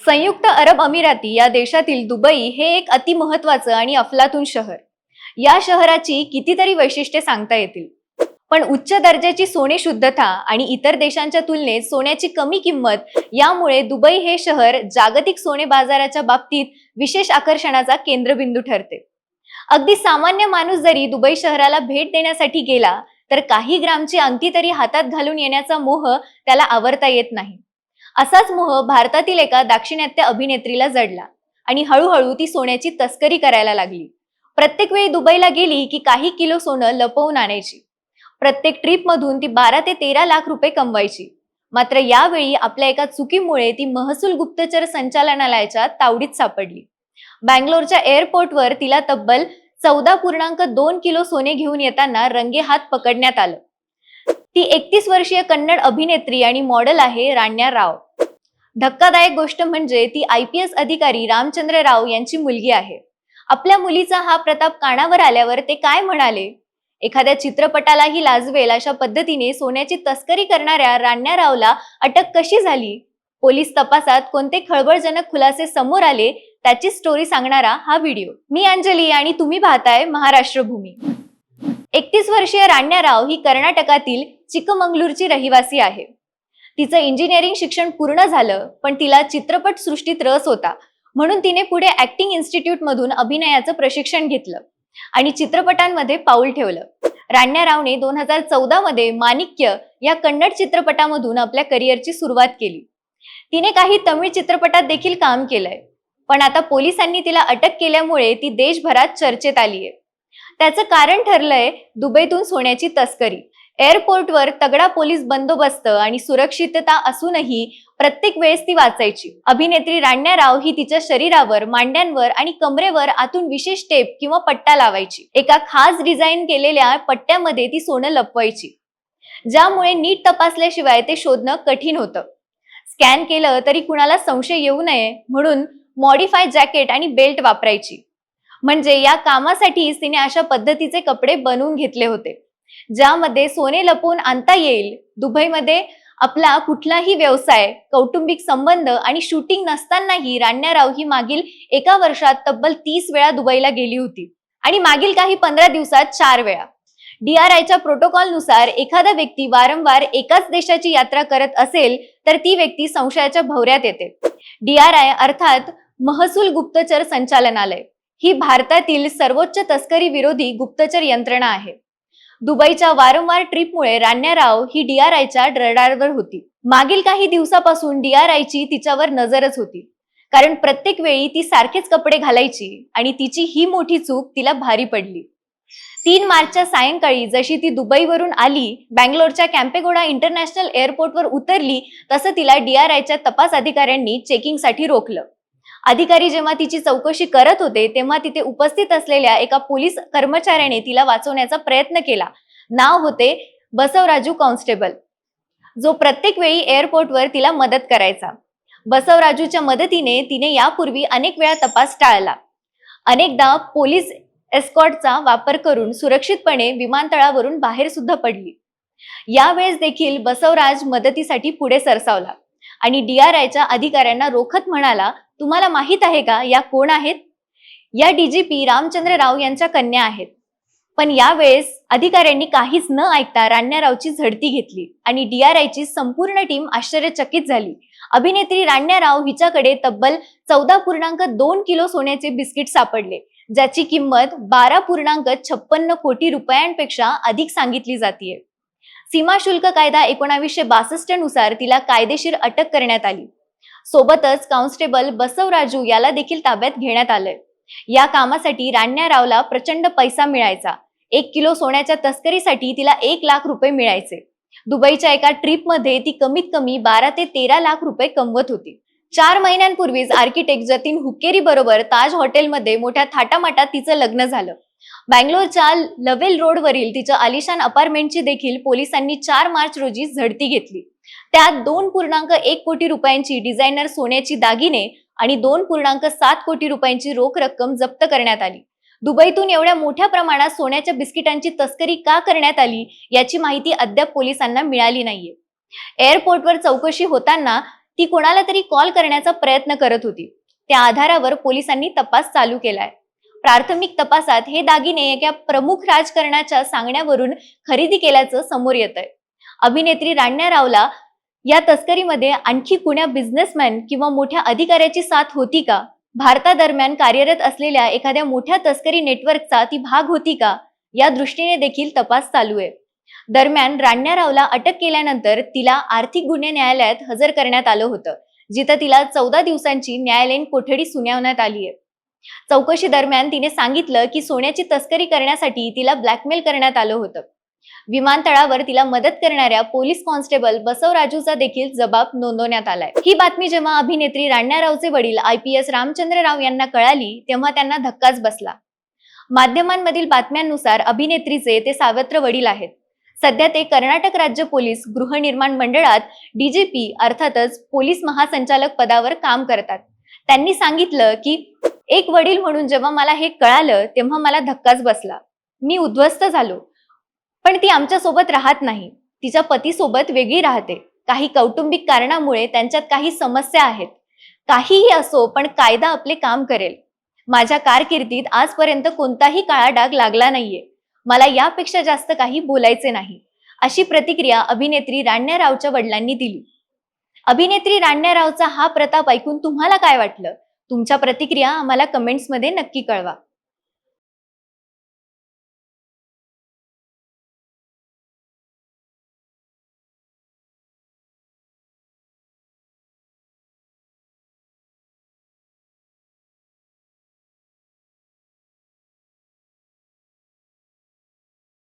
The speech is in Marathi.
संयुक्त अरब अमिराती या देशातील दुबई हे एक अतिमहत्वाचं आणि अफलातून शहर. या शहराची कितीतरी वैशिष्ट्ये सांगता येतील. पण उच्च दर्जाची सोने शुद्धता आणि इतर देशांच्या तुलनेत सोन्याची कमी किंमत यामुळे दुबई हे शहर जागतिक सोने बाजाराच्या बाबतीत विशेष आकर्षणाचा केंद्रबिंदू ठरते. अगदी सामान्य माणूस जरी दुबई शहराला भेट देण्यासाठी गेला तर काही ग्रामची अंगठी तरी हातात घालून येण्याचा मोह त्याला आवरता येत नाही. असाच मोह भारतातील एका दाक्षिणात्य अभिनेत्रीला जडला आणि हळूहळू ती सोन्याची तस्करी करायला लागली. प्रत्येक वेळी दुबईला गेली की काही किलो सोनं लपवून आणायची. प्रत्येक ट्रिपमधून ती बारा ते तेरा लाख रुपये कमवायची. मात्र यावेळी आपल्या एका चुकीमुळे ती महसूल गुप्तचर संचालनालयाच्या तावडीत सापडली. बँगलोरच्या एअरपोर्टवर तिला तब्बल चौदा पूर्णांक दोन किलो सोने घेऊन येताना रंगेहात पकडण्यात आलं. ती एकतीस वर्षीय कन्नड अभिनेत्री आणि मॉडेल आहे राण्या राव. धक्कादायक गोष्ट म्हणजे ती आय पी एस अधिकारी रामचंद्र राव यांची मुलगी आहे. आपल्या मुलीचा हा प्रताप कानावर आल्यावर ते काय म्हणाले? एखाद्या चित्रपटालाही लाजवेल अशा पद्धतीने सोन्याची तस्करी करणाऱ्या राण्या रावला अटक कशी झाली? पोलीस तपासात कोणते खळबळजनक खुलासे समोर आले? त्याची स्टोरी सांगणारा हा व्हिडिओ मी अंजली आणि तुम्ही पाहताय महाराष्ट्र भूमी एकतीस वर्षीय राण्या राव ही कर्नाटकातील चिकमंगलूरची रहिवासी आहे. तिचं इंजिनिअरिंग शिक्षण पूर्ण झालं पण तिला चित्रपट सृष्टीत रस होता. म्हणून तिने पुढे ऍक्टिंग इन्स्टिट्यूट मधून अभिनयाचं प्रशिक्षण घेतलं आणि चित्रपटांमध्ये पाऊल ठेवलं. राण्या रावने दोन हजार चौदा मध्ये माणिक्य या कन्नड चित्रपटामधून आपल्या करिअरची सुरुवात केली. तिने काही तमिळ चित्रपटात देखील काम केलंय पण आता पोलिसांनी तिला अटक केल्यामुळे ती देशभरात चर्चेत आलीय. त्याचं कारण ठरलंय दुबईतून सोन्याची तस्करी. एअरपोर्टवर तगडा पोलीस बंदोबस्त आणि सुरक्षितता असूनही प्रत्येक वेळेस ती वाचायची. अभिनेत्री राण्या राव ही तिच्या शरीरावर मांड्यांवर आणि कमरेवर आतून विशेष टेप किंवा पट्टा लावायची. एका खास डिझाईन केलेल्या पट्ट्यामध्ये ती सोनं लपवायची. ज्यामुळे नीट तपासल्याशिवाय ते शोधणं कठीण होतं. स्कॅन केलं तरी कुणाला संशय येऊ नये म्हणून मॉडिफाय जॅकेट आणि बेल्ट वापरायची. म्हणजे या कामासाठीच तिने अशा पद्धतीचे कपडे बनवून घेतले होते. ज्यामध्ये सोने लपवून आणता येईल दुबईमध्ये आपला कुठलाही व्यवसाय कौटुंबिक संबंध आणि शूटिंग नसतानाही राण्या राव ही मागील एका वर्षात तब्बल तीस वेळा दुबईला गेली होती. आणि मागील काही पंधरा दिवसात चार वेळा. डीआरआयच्या प्रोटोकॉलनुसार एखादा व्यक्ती वारंवार एकाच देशाची यात्रा करत असेल तर ती व्यक्ती संशयाच्या भवऱ्यात येते. डीआरआय अर्थात महसूल गुप्तचर संचालनालय. ही भारतातील सर्वोच्च तस्करी विरोधी गुप्तचर यंत्रणा आहे. दुबईच्या वारंवार ट्रिपमुळे राण्या राव ही डीआरआयच्या रडारवर होती. मागील काही दिवसापासून डीआरआयची तिच्यावर नजरच होती. कारण प्रत्येक वेळी ती सारखेच कपडे घालायची आणि तिची ही मोठी चूक तिला भारी पडली. तीन मार्चच्या सायंकाळी जशी ती दुबईवरून आली बँगलोरच्या कॅम्पेगोडा इंटरनॅशनल एअरपोर्टवर उतरली तसं तिला डीआरआयच्या तपास अधिकाऱ्यांनी चेकिंगसाठी रोखलं. अधिकारी जेव्हा तिची चौकशी करत होते तेव्हा तिथे उपस्थित असलेल्या एका पोलीस कर्मचाऱ्याने तिला वाचवण्याचा प्रयत्न केला. नाव होते बसवराजू कॉन्स्टेबल. जो प्रत्येक वेळी एअरपोर्टवर तिला मदत करायचा. बसवराजूच्या मदतीने तिने यापूर्वी अनेक वेळा तपास टाळला. अनेकदा पोलीस एस्कॉटचा वापर करून सुरक्षितपणे विमानतळावरून बाहेर सुद्धा पडली. यावेळेस देखील बसवराज मदतीसाठी पुढे सरसावला आणि डीआरआयच्या अधिकाऱ्यांना रोखत म्हणाला तुम्हाला माहीत आहे का? या कोण आहेत? या डीजीपी रामचंद्र राव यांच्या कन्या आहेत. पण यावेळेस अधिकाऱ्यांनी काहीच न ऐकता राण्या झडती घेतली आणि डीआरआयची संपूर्ण टीम आश्चर्यचकित झाली. अभिनेत्री राण्या राव हिच्याकडे तब्बल चौदा पूर्णांक दोन किलो सोन्याचे बिस्किट सापडले ज्याची किंमत बारा पूर्णांक छप्पन्न कोटी रुपयांपेक्षा अधिक सांगितली जातीये. सीमा शुल्क कायदा एकोणावीसशे बासष्टनुसार तिला कायदेशीर अटक करण्यात आली. सोबतच कॉन्स्टेबल बसवराजू याला देखील ताब्यात घेण्यात आलंय. या कामासाठी राण्या रावला प्रचंड पैसा मिळायचा. एक किलो सोन्याच्या तस्करीसाठी तिला एक लाख रुपये मिळायचे. दुबईच्या एका ट्रिपमध्ये ती कमीत कमी बारा ते तेरा लाख रुपये कमवत होती. चार महिन्यांपूर्वीच आर्किटेक्ट जतीन हुकेरी बरोबर ताज हॉटेलमध्ये मोठ्या थाटामाटात तिचं लग्न झालं. बँगलोरच्या लवेल रोडवरील तिच्या आलिशान अपार्टमेंटची देखील पोलिसांनी चार मार्च रोजी झडती घेतली. त्यात दोन पूर्णांक एक कोटी रुपयांची डिझायनर सोन्याची दागिने आणि दोन पूर्णांक सात कोटी रुपयांची रोख रक्कम जप्त करण्यात आली. दुबईतून एवढ्या मोठ्या प्रमाणात सोन्याच्या बिस्किटांची तस्करी का करण्यात आली याची माहिती अद्याप पोलिसांना मिळाली नाहीये. एअरपोर्टवर चौकशी होताना ती कोणाला तरी कॉल करण्याचा प्रयत्न करत होती. त्या आधारावर पोलिसांनी तपास चालू केलाय. प्राथमिक तपासात हे दागिने एका प्रमुख राजकारणाच्या सांगण्यावरून खरेदी केल्याचं समोर येत आहे अभिनेत्री राण्या रावला या तस्करीमध्ये आणखी कुण्या बिझनेसमॅन किंवा मोठ्या अधिकाऱ्याची साथ होती का? भारतादरम्यान कार्यरत असलेल्या एखाद्या मोठ्या तस्करी नेटवर्कचा ती भाग होती का? या दृष्टीने देखील तपास चालू आहे. दरम्यान राण्या रावला अटक केल्यानंतर तिला आर्थिक गुन्हे न्यायालयात हजर करण्यात आलं होतं जिथं तिला चौदा दिवसांची न्यायालयीन कोठडी सुनावण्यात आली आहे. चौकशी दरम्यान तिने सांगितलं की सोन्याची तस्करी करण्यासाठी तिला ब्लॅकमेल करण्यात आलं होतं. विमानतळावर तिला मदत करणाऱ्या पोलीस कॉन्स्टेबल बसवराजूचा देखील जबाब नोंदवण्यात आलाय. ही बातमी जेव्हा अभिनेत्री राण्या रावचे वडील I P S Ramchandra Rao यांना कळाली तेव्हा त्यांना धक्काच बसला. माध्यमांमधील बातम्यांनुसार अभिनेत्रीचे ते सावत्र वडील आहेत. सध्या ते कर्नाटक राज्य पोलीस गृहनिर्माण मंडळात डीजीपी अर्थातच पोलीस महासंचालक पदावर काम करतात. त्यांनी सांगितलं की एक वडील म्हणून जेव्हा मला हे कळालं तेव्हा मला धक्काच बसला. मी उद्ध्वस्त झालो. पण ती आमच्यासोबत राहत नाही. तिच्या पतीसोबत वेगळी राहते. काही कौटुंबिक कारणामुळे त्यांच्यात काही समस्या आहेत. काहीही असो पण कायदा आपले काम करेल. माझ्या कारकिर्दीत आजपर्यंत कोणताही काळा डाग लागला नाहीये. मला यापेक्षा जास्त काही बोलायचे नाही. अशी प्रतिक्रिया अभिनेत्री राण्या रावच्या वडिलांनी दिली. अभिनेत्री राण्या रावचा हा प्रताप ऐकून तुम्हाला काय वाटलं? तुमच्या प्रतिक्रिया आम्हाला कमेंट्समध्ये नक्की कळवा.